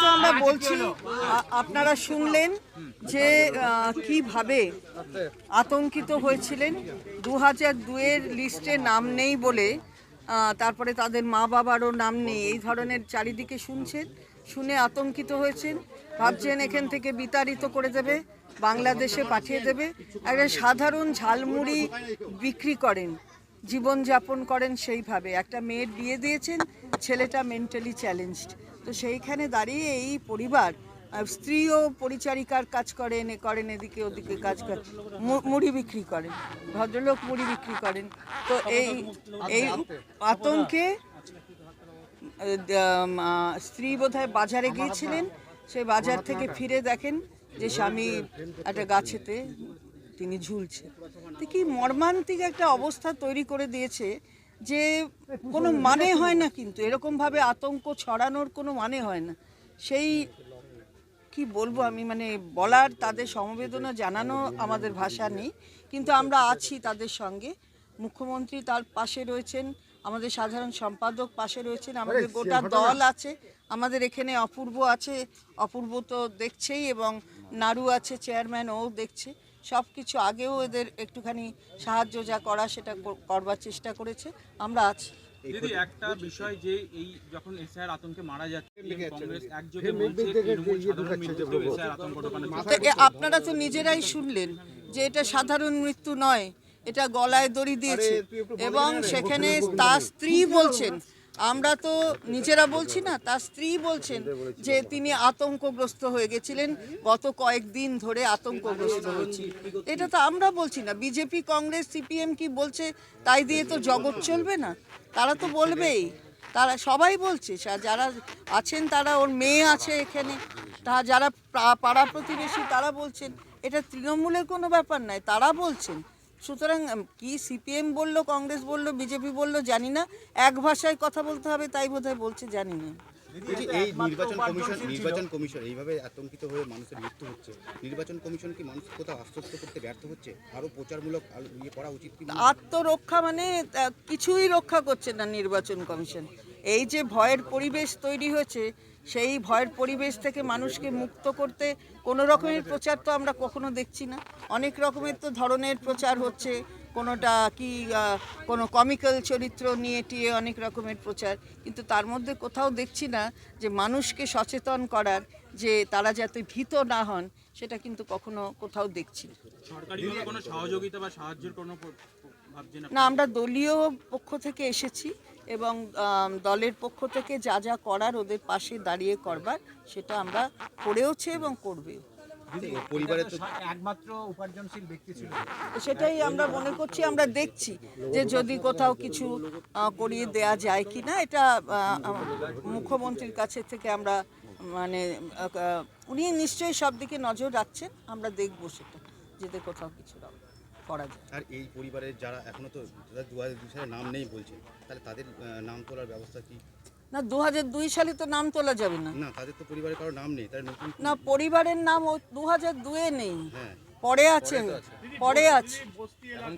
তো আমরা বলছি আপনারা শুনলেন যে কীভাবে আতঙ্কিত হয়েছিলেন। দু হাজার দুয়ের লিস্টে নাম নেই বলে তারপরে তাদের মা বাবারও নাম নেই। এই ধরনের চারিদিকে শুনছেন শুনে আতঙ্কিত হয়েছেন। ভাবছেন এখান থেকে বিতাড়িত করে দেবে বাংলাদেশে পাঠিয়ে দেবে। একটা সাধারণ ঝালমুড়ি বিক্রি করেন জীবনযাপন করেন সেইভাবে। একটা মেয়ের বিয়ে দিয়েছেন ছেলেটা মেন্টালি চ্যালেঞ্জড তো সেইখানে দাঁড়িয়ে এই পরিবার স্ত্রীও পরিচারিকার কাজ করেন, এ করেন, এদিকে ওদিকে কাজ করেন মুড়ি বিক্রি করেন, ভদ্রলোক মুড়ি বিক্রি করেন। তো এই এই আতঙ্কে স্ত্রী বোধহয় বাজারে গিয়েছিলেন সেই বাজার থেকে ফিরে দেখেন যে স্বামী একটা গাছেতে, তিনি ঝুলছে। তো কি মর্মান্তিক একটা অবস্থা তৈরি করে দিয়েছে যে কোনো মানে হয় না কিন্তু এরকমভাবে আতঙ্ক ছড়ানোর কোনো মানে হয় না। সেই কি বলব আমি মানে বলার তাদের সমবেদনা জানানো আমাদের ভাষা নেই। কিন্তু আমরা আছি তাদের সঙ্গে। মুখ্যমন্ত্রী তার পাশে রয়েছেন আমাদের সাধারণ সম্পাদক পাশে রয়েছেন আমাদের গোটা দল আছে আমাদের এখানে অপূর্ব আছে অপূর্ব তো দেখছেই এবং নাড়ু আছে চেয়ারম্যান ও দেখছে। সব কিছু আগেও এদের একটুখানি সাহায্য যা করা সেটা করবার চেষ্টা করেছে। আমরা আছি। দিদি একটা বিষয় যে এই যখন এসআইআর আতঙ্কে মারা যাচ্ছে কংগ্রেস একযোগে বলছে তৃণমূল সাধারণ মৃত্যুতেও এসআইআর আতঙ্ক ঢোকানোর চেষ্টা তো এ আপনারা তো নিজেরাই শুনলেন যে এটা সাধারণ মৃত্যু নয় এটা গলায় দড়ি দিয়েছে এবং সেখানে তার স্ত্রী বলছেন আমরা তো নিজেরা বলছি না, তার স্ত্রী বলছেন যে তিনি আতঙ্কগ্রস্ত হয়ে গেছিলেন, গত কয়েকদিন ধরে আতঙ্কগ্রস্ত হয়েছিল এটা তো আমরা বলছি না, বিজেপি, কংগ্রেস, সিপিএম কি বলছে তাই দিয়ে তো জগৎ চলবে না। তারা তো বলবেই, তারা সবাই বলছে যারা আছেন তারা, ওর মেয়ে আছে এখানে, তা যারা পাড়া প্রতিবেশী তারা বলছেন, এটা তৃণমূলের কোনো ব্যাপার নয়, তারা বলছেন। সুতরাং কি সিপিএম বলল কংগ্রেস বলল বিজেপি বলল জানি না। এক ভাষায় কথা বলতে হবে তাই বোধহয় বলছে জানি না। এই নির্বাচন কমিশন নির্বাচন কমিশন এইভাবে আতঙ্কিত হয়ে মানুষের মৃত্যু হচ্ছে। নির্বাচন কমিশন কি মানুষ কোথাও আশ্বস্ত করতে ব্যর্থ হচ্ছে? আরও প্রচারমূলক ইয়ে করা উচিত আত্মরক্ষা মানে কিছুই রক্ষা করছে না নির্বাচন কমিশন। এই যে ভয়ের পরিবেশ তৈরি হয়েছে সেই ভয়ের পরিবেশ থেকে মানুষকে মুক্ত করতে কোনো রকমের প্রচার তো আমরা কখনো দেখছি না। অনেক রকমের তো ধরনের প্রচার হচ্ছে কোনোটা কি কোনো কমিক্যাল চরিত্র নিয়ে টিয়ে অনেক রকমের প্রচার। কিন্তু তার মধ্যে কোথাও দেখছি না যে মানুষকে সচেতন করার যে তারা যাতে ভীত না হন সেটা কিন্তু কখনো কোথাও দেখছি না আমরা দলীয় পক্ষ থেকে এসেছি এবং দলের পক্ষ থেকে যা যা করার ওদের পাশে দাঁড়িয়ে করবার সেটা আমরা করেওছে এবং করবেও পরিবারের একমাত্র উপার্জনশীল ব্যক্তি ছিল। সেটাই আমরা মনে করছি আমরা দেখছি যে যদি কোথাও কিছু করিয়ে দেয়া যায় কি না এটা মুখ্যমন্ত্রীর কাছে থেকে আমরা মানে উনি নিশ্চয়ই সব দিকে নজর রাখছেন আমরা দেখব সেটা যাতে কোথাও কিছু করা যায়। আর এই পরিবারের যারা এখনও তো দু হাজার দুই সালে নাম নেই বলছে তাহলে তাদের নাম তোলার ব্যবস্থা কি? না দু হাজার দুই সালে তো নাম তোলা যাবে না। না তাদের তো পরিবারের কারও নাম নেই নতুন না পরিবারের নাম ও দু হাজার দুয়ে নেই। হ্যাঁ। পরে আছে। পরে আছে।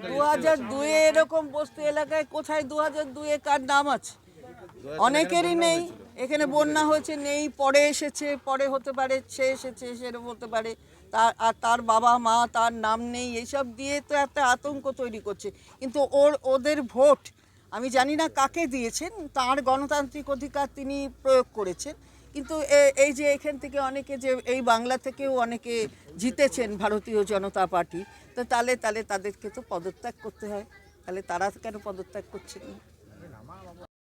দু হাজার দুয়ে এরকম বস্তি এলাকায় কোথায় দু হাজার দুয়ে কার নাম আছে? অনেকেরই নেই। এখানে বন্যা হয়েছে নেই পরে এসেছে পরে হতে পারে সে এসেছে সেরকম হতে পারে। তার, আর তার বাবা, মা, তার নাম নেই, এইসব দিয়ে তো একটা আতঙ্ক তৈরি করছে। কিন্তু ওর, ওদের ভোট, আমি জানি না কাকে দিয়েছেন, তার গণতান্ত্রিক অধিকার তিনি প্রয়োগ করেছেন। কিন্তু এই যে এখান থেকে অনেকে যে, এই বাংলা থেকেও অনেকে জিতেছেন ভারতীয় জনতা পার্টি, তো তাহলে তাহলে তাদেরকে তো পদত্যাগ করতে হয়। তাহলে তারা কেন পদত্যাগ করছেন না?